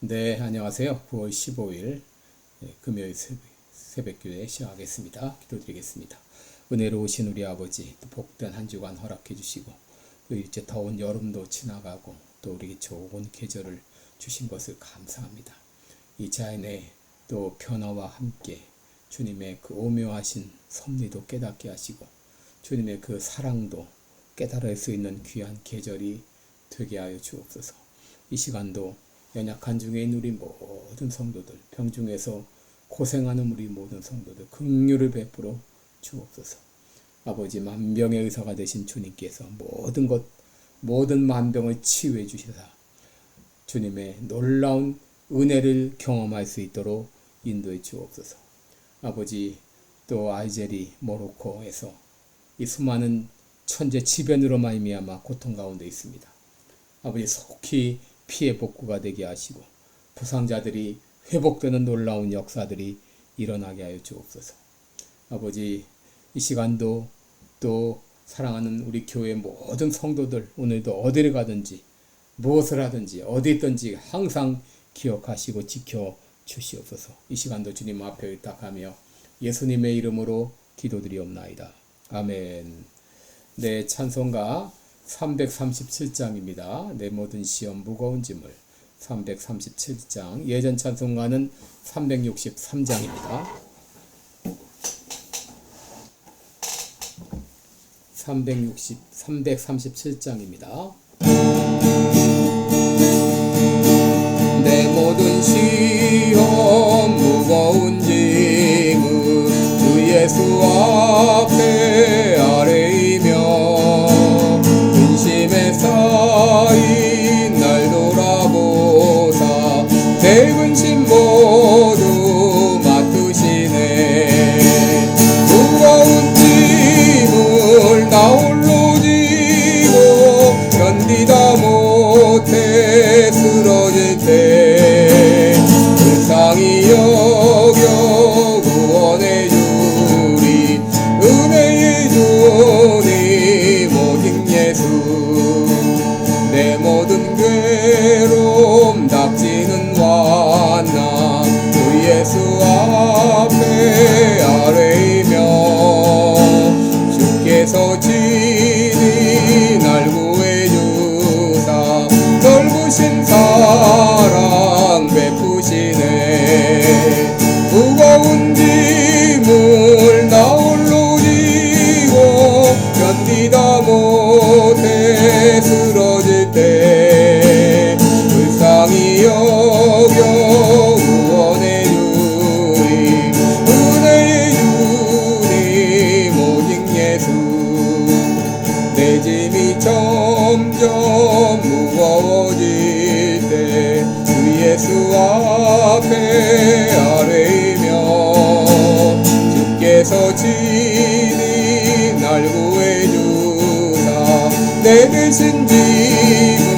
네, 안녕하세요. 9월 15일 예, 금요일 새벽, 교회 시작하겠습니다. 기도드리겠습니다. 은혜로우신 우리 아버지, 또 복된 한 주간 허락해 주시고, 또 이제 더운 여름도 지나가고, 또 우리에게 좋은 계절을 주신 것을 감사합니다. 이 자연의 또 변화와 함께 주님의 그 오묘하신 섭리도 깨닫게 하시고, 주님의 그 사랑도 깨달을 수 있는 귀한 계절이 되게 하여 주옵소서. 이 시간도 연약한 중에 있는 우리 모든 성도들, 병중에서 고생하는 우리 모든 성도들, 긍휼을 베풀어 주옵소서. 아버지 만병의 의사가 되신 주님께서 모든 것, 모든 만병을 치유해 주시사 주님의 놀라운 은혜를 경험할 수 있도록 인도해 주옵소서. 아버지 또 알제리, 모로코에서 이 수많은 천재 지변으로 말미암아 고통 가운데 있습니다. 아버지 속히 피해 복구가 되게 하시고 부상자들이 회복되는 놀라운 역사들이 일어나게 하여 주옵소서. 아버지 이 시간도 또 사랑하는 우리 교회 모든 성도들 오늘도 어디를 가든지 무엇을 하든지 어디 있든지 항상 기억하시고 지켜 주시옵소서. 이 시간도 주님 앞에 의탁하며 예수님의 이름으로 기도드리옵나이다. 아멘. 네, 찬송가 337장입니다. 내 모든 시험 무거운 짐을 337장 예전 찬송가는 363장입니다. 360 337장입니다. 내 모든 시 de 베 친히 날 구해주사 내 대신 짐을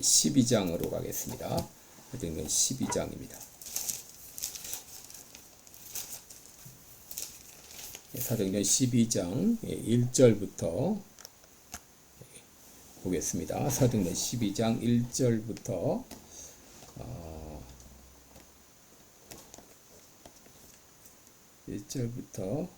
12장으로 가겠습니다. 고린도전 12장입니다. 예, 사도행전 12장 1절부터 예, 보겠습니다. 사도행전 12장 1절부터 1절부터 어,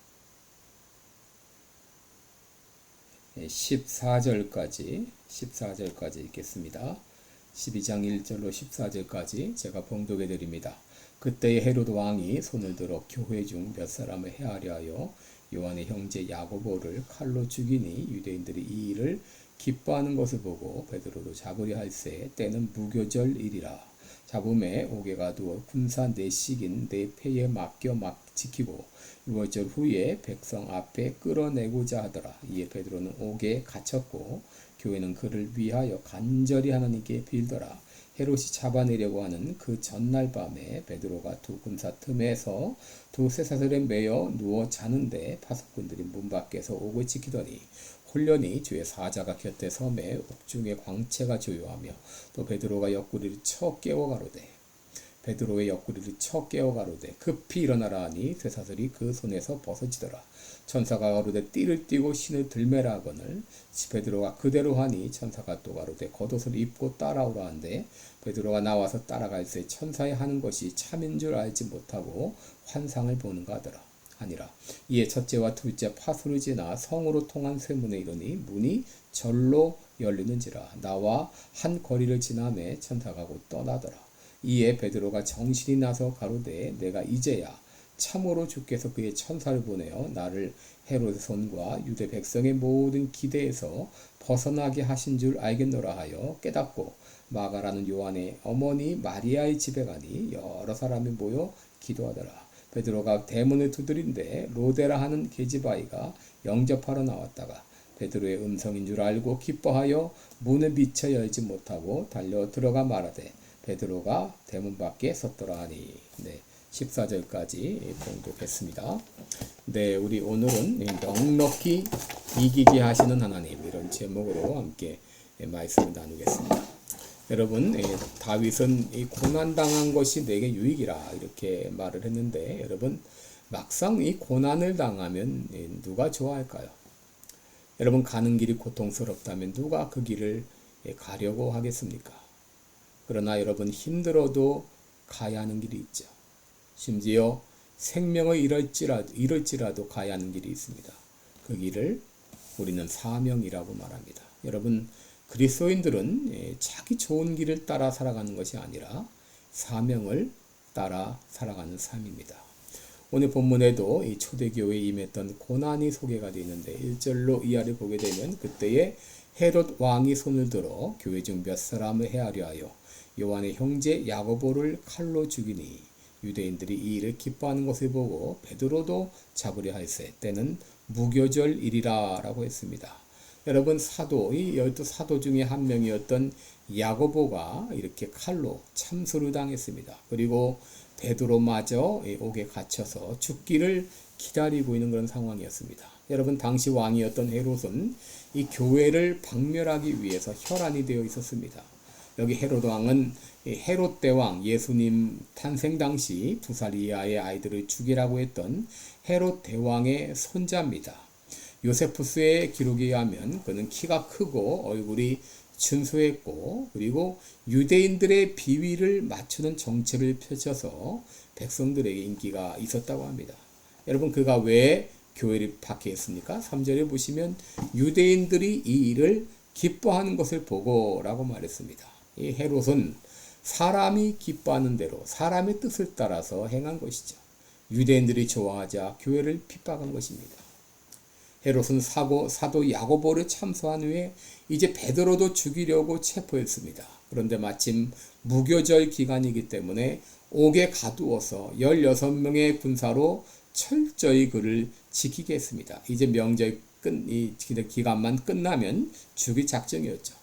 14절까지 예, 14절까지 읽겠습니다. 12장 1절로 14절까지 제가 봉독해 드립니다. 그때의 헤롯 왕이 손을 들어 교회 중 몇 사람을 해하려 하여 요한의 형제 야고보를 칼로 죽이니 유대인들이 이 일을 기뻐하는 것을 보고 베드로도 잡으려 할세 때는 무교절일이라 잡음에 옥에 가두어 군사 내식인 내 패에 맡겨 막 지키고 유월절 후에 백성 앞에 끌어내고자 하더라. 이에 베드로는 옥에 갇혔고 교회는 그를 위하여 간절히 하나님께 빌더라. 헤롯이 잡아내려고 하는 그 전날 밤에 베드로가 두 군사 틈에서 두 쇠사슬에 매여 누워 자는데 파수꾼들이 문 밖에서 옥을 지키더니 홀련히 주의 사자가 곁에 섬에 옥중에 광채가 조요하며 또 베드로가 옆구리를 쳐 깨워 가로되 베드로의 옆구리를 쳐 깨워 가로되 급히 일어나라 하니 쇠사슬이 그 손에서 벗어지더라. 천사가 가로되 띠를 띠고 신을 들매라 하거늘 베드로가 그대로 하니 천사가 또 가로되 겉옷을 입고 따라오라 한데 베드로가 나와서 따라갈새 천사의 하는 것이 참인 줄 알지 못하고 환상을 보는가 하더라. 아니라 이에 첫째와 둘째 파수를 지나 성으로 통한 쇠문에 이르니 문이 절로 열리는지라. 나와 한 거리를 지나매 천사가 곧 떠나더라 이에 베드로가 정신이 나서 가로되 내가 이제야 참으로 주께서 그의 천사를 보내어 나를 헤롯의 손과 유대 백성의 모든 기대에서 벗어나게 하신 줄 알겠노라 하여 깨닫고 마가라는 요한의 어머니 마리아의 집에 가니 여러 사람이 모여 기도하더라. 베드로가 대문을 두드린데 로데라 하는 계집아이가 영접하러 나왔다가 베드로의 음성인 줄 알고 기뻐하여 문을 미쳐 열지 못하고 달려 들어가 말하되 베드로가 대문 밖에 섰더라 하니 네. 14절까지 봉독했습니다. 네, 우리 오늘은 넉넉히 이기게 하시는 하나님 이런 제목으로 함께 말씀을 나누겠습니다. 여러분, 다윗은 이 고난 당한 것이 내게 유익이라 이렇게 말을 했는데 여러분 막상 이 고난을 당하면 누가 좋아할까요? 여러분 가는 길이 고통스럽다면 누가 그 길을 가려고 하겠습니까? 그러나 여러분 힘들어도 가야 하는 길이 있죠. 심지어 생명을 잃을지라도, 잃을지라도 가야 하는 길이 있습니다. 그 길을 우리는 사명이라고 말합니다. 여러분, 그리스도인들은 예, 자기 좋은 길을 따라 살아가는 것이 아니라 사명을 따라 살아가는 삶입니다. 오늘 본문에도 이 초대교회에 임했던 고난이 소개가 되어 있는데 1절로 이하를 보게 되면 그때에 헤롯 왕이 손을 들어 교회 중 몇 사람을 해하려 하여 요한의 형제 야고보를 칼로 죽이니 유대인들이 이 일을 기뻐하는 것을 보고 베드로도 잡으려 할세 때는 무교절일이라라고 했습니다. 여러분 사도 이 열두 사도 중에 한 명이었던 야고보가 이렇게 칼로 참수를 당했습니다. 그리고 베드로마저 옥에 갇혀서 죽기를 기다리고 있는 그런 상황이었습니다. 여러분 당시 왕이었던 헤롯은 이 교회를 박멸하기 위해서 혈안이 되어 있었습니다. 여기 헤롯 왕은 헤롯 대왕 예수님 탄생 당시 두 살 이하의 아이들을 죽이라고 했던 헤롯 대왕의 손자입니다. 요세푸스의 기록에 의하면 그는 키가 크고 얼굴이 준수했고 그리고 유대인들의 비위를 맞추는 정책을 펼쳐서 백성들에게 인기가 있었다고 합니다. 여러분 그가 왜 교회를 박해했습니까? 3절에 보시면 유대인들이 이 일을 기뻐하는 것을 보고라고 말했습니다. 이 헤롯은 사람이 기뻐하는 대로 사람의 뜻을 따라서 행한 것이죠. 유대인들이 좋아하자 교회를 핍박한 것입니다. 헤롯은 사고 사도 야고보를 참소한 후에 이제 베드로도 죽이려고 체포했습니다. 그런데 마침 무교절 기간이기 때문에 옥에 가두어서 16명의 군사로 철저히 그를 지키게 했습니다. 이제 명절 끝, 이 기간만 끝나면 죽일 작정이었죠.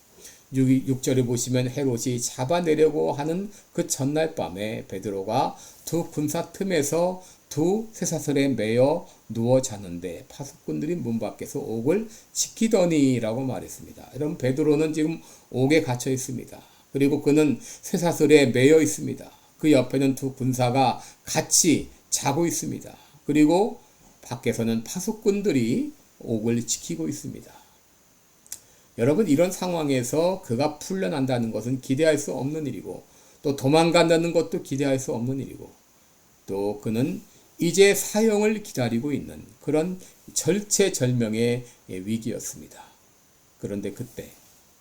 6, 절에 보시면 헤롯이 잡아내려고 하는 그 전날 밤에 베드로가 두 군사 틈에서 두 쇠사슬에 매여 누워 자는데 파수꾼들이 문 밖에서 옥을 지키더니라고 말했습니다. 여러분 베드로는 지금 옥에 갇혀 있습니다. 그리고 그는 쇠사슬에 매여 있습니다. 그 옆에는 두 군사가 같이 자고 있습니다. 그리고 밖에서는 파수꾼들이 옥을 지키고 있습니다. 여러분 이런 상황에서 그가 풀려난다는 것은 기대할 수 없는 일이고 또 도망간다는 것도 기대할 수 없는 일이고 또 그는 이제 사형을 기다리고 있는 그런 절체절명의 위기였습니다. 그런데 그때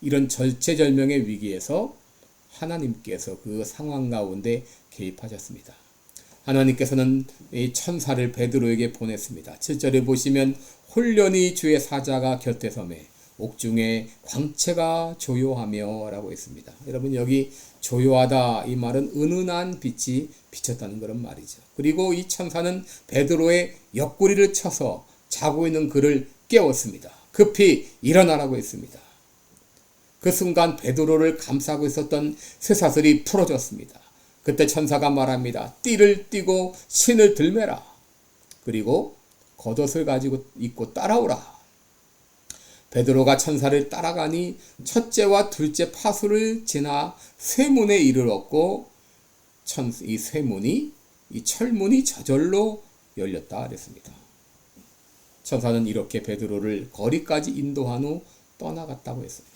이런 절체절명의 위기에서 하나님께서 그 상황 가운데 개입하셨습니다. 하나님께서는 이 천사를 베드로에게 보냈습니다. 7절에 보시면 홀련히 주의 사자가 곁에 섬에 옥중에 광채가 조요하며 라고 했습니다. 여러분 여기 조요하다 이 말은 은은한 빛이 비쳤다는 그런 말이죠. 그리고 이 천사는 베드로의 옆구리를 쳐서 자고 있는 그를 깨웠습니다. 급히 일어나라고 했습니다. 그 순간 베드로를 감싸고 있었던 쇠사슬이 풀어졌습니다. 그때 천사가 말합니다. 띠를 띠고 신을 들매라. 그리고 겉옷을 가지고 입고 따라오라. 베드로가 천사를 따라가니 첫째와 둘째 파수를 지나 쇠문에 이르렀고 천, 이 쇠문이 이 철문이 저절로 열렸다 그랬습니다. 천사는 이렇게 베드로를 거리까지 인도한 후 떠나갔다고 했어요.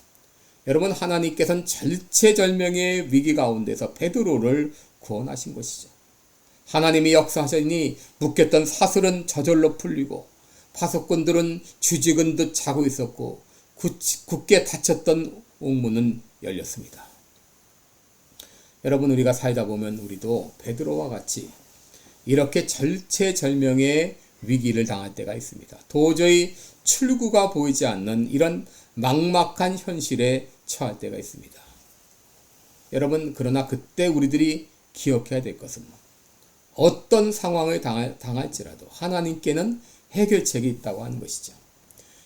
여러분 하나님께서는 절체절명의 위기 가운데서 베드로를 구원하신 것이죠. 하나님이 역사하시니 묶였던 사슬은 저절로 풀리고 파석꾼들은 쥐직은 듯 자고 있었고 굳게 닫혔던 옥문은 열렸습니다. 여러분 우리가 살다 보면 우리도 베드로와 같이 이렇게 절체절명의 위기를 당할 때가 있습니다. 도저히 출구가 보이지 않는 이런 막막한 현실에 처할 때가 있습니다. 여러분 그러나 그때 우리들이 기억해야 될 것은 어떤 상황을 당할, 당할지라도 하나님께는 해결책이 있다고 하는 것이죠.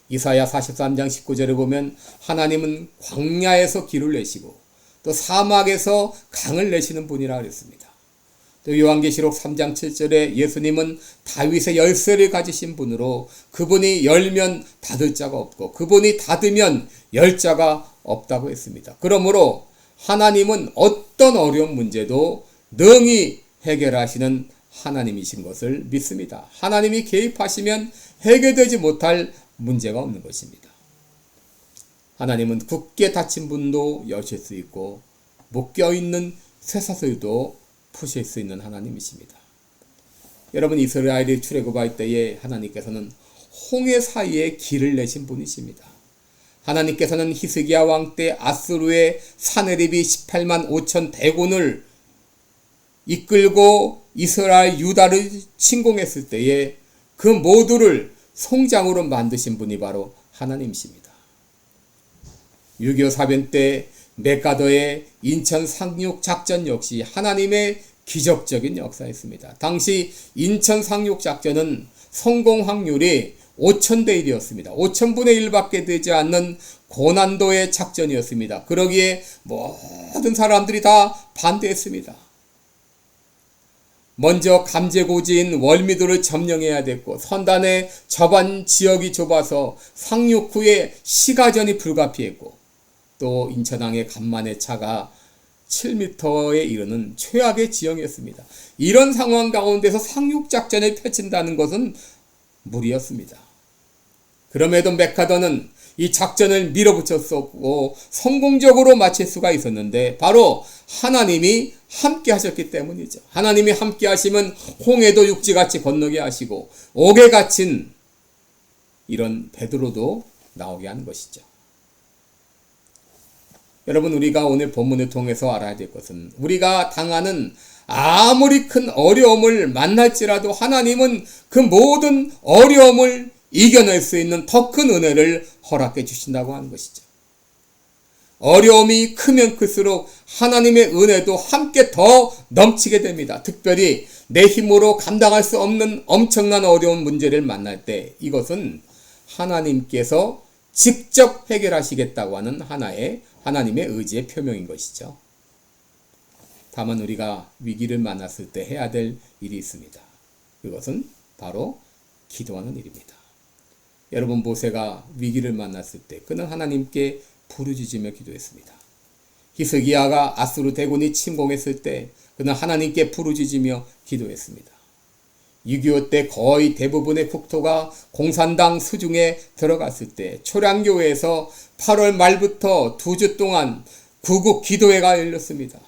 이사야 43장 19절에 보면 하나님은 광야에서 길을 내시고 또 사막에서 강을 내시는 분이라 그랬습니다. 또 요한계시록 3장 7절에 예수님은 다윗의 열쇠를 가지신 분으로 그분이 열면 닫을 자가 없고 그분이 닫으면 열 자가 없다고 했습니다. 그러므로 하나님은 어떤 어려운 문제도 능히 해결하시는 하나님이신 것을 믿습니다. 하나님이 개입하시면 해결되지 못할 문제가 없는 것입니다. 하나님은 굳게 닫힌 분도 여실 수 있고 묶여 있는 쇠사슬도 푸실 수 있는 하나님이십니다. 여러분 이스라엘이 출애굽할 때에 하나님께서는 홍해 사이에 길을 내신 분이십니다. 하나님께서는 히스기야 왕 때 아스루의 사내립이 18만 5천 대군을 이끌고 이스라엘 유다를 침공했을 때에 그 모두를 송장으로 만드신 분이 바로 하나님이십니다. 6.25 사변 때 메가더의 인천 상륙 작전 역시 하나님의 기적적인 역사였습니다. 당시 인천 상륙 작전은 성공 확률이 5천대 1이었습니다. 5천분의 1밖에 되지 않는 고난도의 작전이었습니다. 그러기에 모든 사람들이 다 반대했습니다. 먼저 감제고지인 월미도를 점령해야 됐고 선단의 저반 지역이 좁아서 상륙 후에 시가전이 불가피했고 또 인천항의 간만의 차가 7m에 이르는 최악의 지형이었습니다. 이런 상황 가운데서 상륙작전을 펼친다는 것은 무리였습니다. 그럼에도 메카더는 이 작전을 밀어붙였었고 성공적으로 마칠 수가 있었는데 바로 하나님이 함께 하셨기 때문이죠. 하나님이 함께 하시면 홍해도 육지같이 건너게 하시고 옥에 갇힌 이런 베드로도 나오게 하는 것이죠. 여러분 우리가 오늘 본문을 통해서 알아야 될 것은 우리가 당하는 아무리 큰 어려움을 만날지라도 하나님은 그 모든 어려움을 이겨낼 수 있는 더 큰 은혜를 허락해 주신다고 하는 것이죠. 어려움이 크면 클수록 하나님의 은혜도 함께 더 넘치게 됩니다. 특별히 내 힘으로 감당할 수 없는 엄청난 어려운 문제를 만날 때 이것은 하나님께서 직접 해결하시겠다고 하는 하나의 하나님의 의지의 표명인 것이죠. 다만 우리가 위기를 만났을 때 해야 될 일이 있습니다. 그것은 바로 기도하는 일입니다. 여러분 모세가 위기를 만났을 때 그는 하나님께 부르짖으며 기도했습니다. 히스기야가 아수르 대군이 침공했을 때 그는 하나님께 부르짖으며 기도했습니다. 6.25 때 거의 대부분의 국토가 공산당 수중에 들어갔을 때 초량교회에서 8월 말부터 두 주 동안 구국 기도회가 열렸습니다.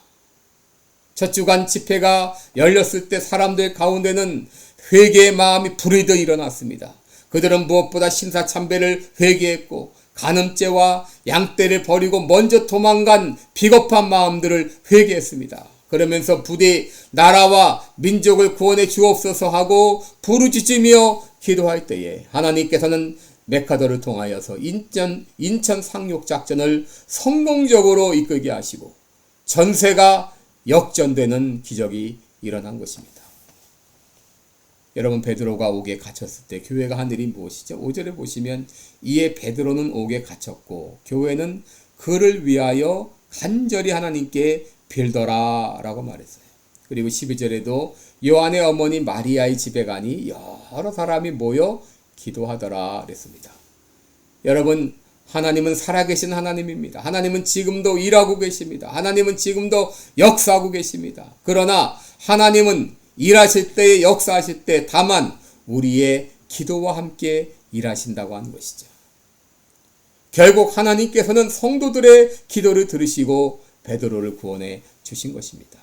첫 주간 집회가 열렸을 때 사람들 가운데는 회개의 마음이 불이더 일어났습니다. 그들은 무엇보다 신사참배를 회개했고 간음죄와 양떼를 버리고 먼저 도망간 비겁한 마음들을 회개했습니다. 그러면서 부디 나라와 민족을 구원해 주옵소서 하고 부르짖으며 기도할 때에 하나님께서는 메카더를 통하여서 인천, 인천 상륙 작전을 성공적으로 이끌게 하시고 전세가 역전되는 기적이 일어난 것입니다. 여러분 베드로가 옥에 갇혔을 때 교회가 한 일이 무엇이죠? 5절에 보시면 이에 베드로는 옥에 갇혔고 교회는 그를 위하여 간절히 하나님께 빌더라라고 말했어요. 그리고 12절에도 요한의 어머니 마리아의 집에 가니 여러 사람이 모여 기도하더라 그랬습니다. 여러분 하나님은 살아계신 하나님입니다. 하나님은 지금도 일하고 계십니다. 하나님은 지금도 역사하고 계십니다. 그러나 하나님은 일하실 때에 역사하실 때 다만 우리의 기도와 함께 일하신다고 하는 것이죠. 결국 하나님께서는 성도들의 기도를 들으시고 베드로를 구원해 주신 것입니다.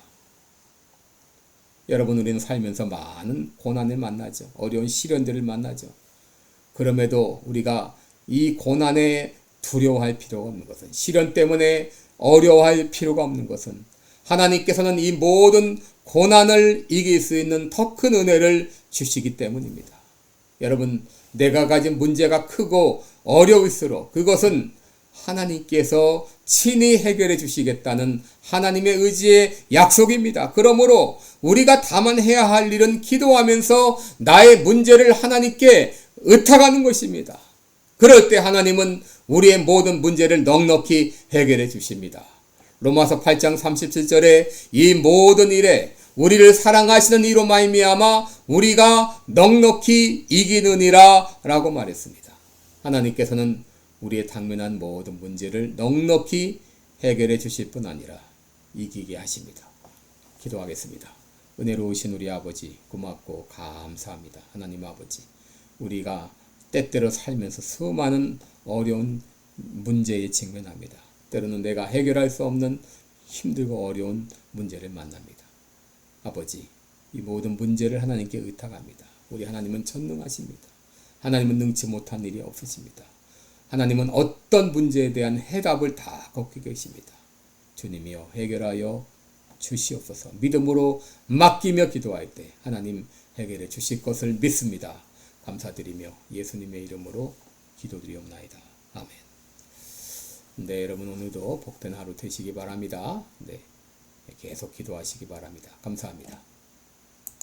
여러분 우리는 살면서 많은 고난을 만나죠. 어려운 시련들을 만나죠. 그럼에도 우리가 이 고난에 두려워할 필요가 없는 것은 시련 때문에 어려워할 필요가 없는 것은 하나님께서는 이 모든 고난을 이길 수 있는 더 큰 은혜를 주시기 때문입니다. 여러분 내가 가진 문제가 크고 어려울수록 그것은 하나님께서 친히 해결해 주시겠다는 하나님의 의지의 약속입니다. 그러므로 우리가 다만 해야 할 일은 기도하면서 나의 문제를 하나님께 의탁하는 것입니다. 그럴 때 하나님은 우리의 모든 문제를 넉넉히 해결해 주십니다. 로마서 8장 37절에 이 모든 일에 우리를 사랑하시는 이로 말미암아 우리가 넉넉히 이기느니라라고 말했습니다. 하나님께서는 우리의 당면한 모든 문제를 넉넉히 해결해 주실 뿐 아니라 이기게 하십니다. 기도하겠습니다. 은혜로우신 우리 아버지 고맙고 감사합니다. 하나님 아버지 우리가 때때로 살면서 수많은 어려운 문제에 직면합니다. 때로는 내가 해결할 수 없는 힘들고 어려운 문제를 만납니다. 아버지, 이 모든 문제를 하나님께 의탁합니다. 우리 하나님은 전능하십니다. 하나님은 능치 못한 일이 없으십니다. 하나님은 어떤 문제에 대한 해답을 다 갖고 계십니다. 주님이여 해결하여 주시옵소서. 믿음으로 맡기며 기도할 때 하나님 해결해 주실 것을 믿습니다. 감사드리며 예수님의 이름으로 기도드리옵나이다. 아멘. 네, 여러분 오늘도 복된 하루 되시기 바랍니다. 네. 계속 기도하시기 바랍니다. 감사합니다.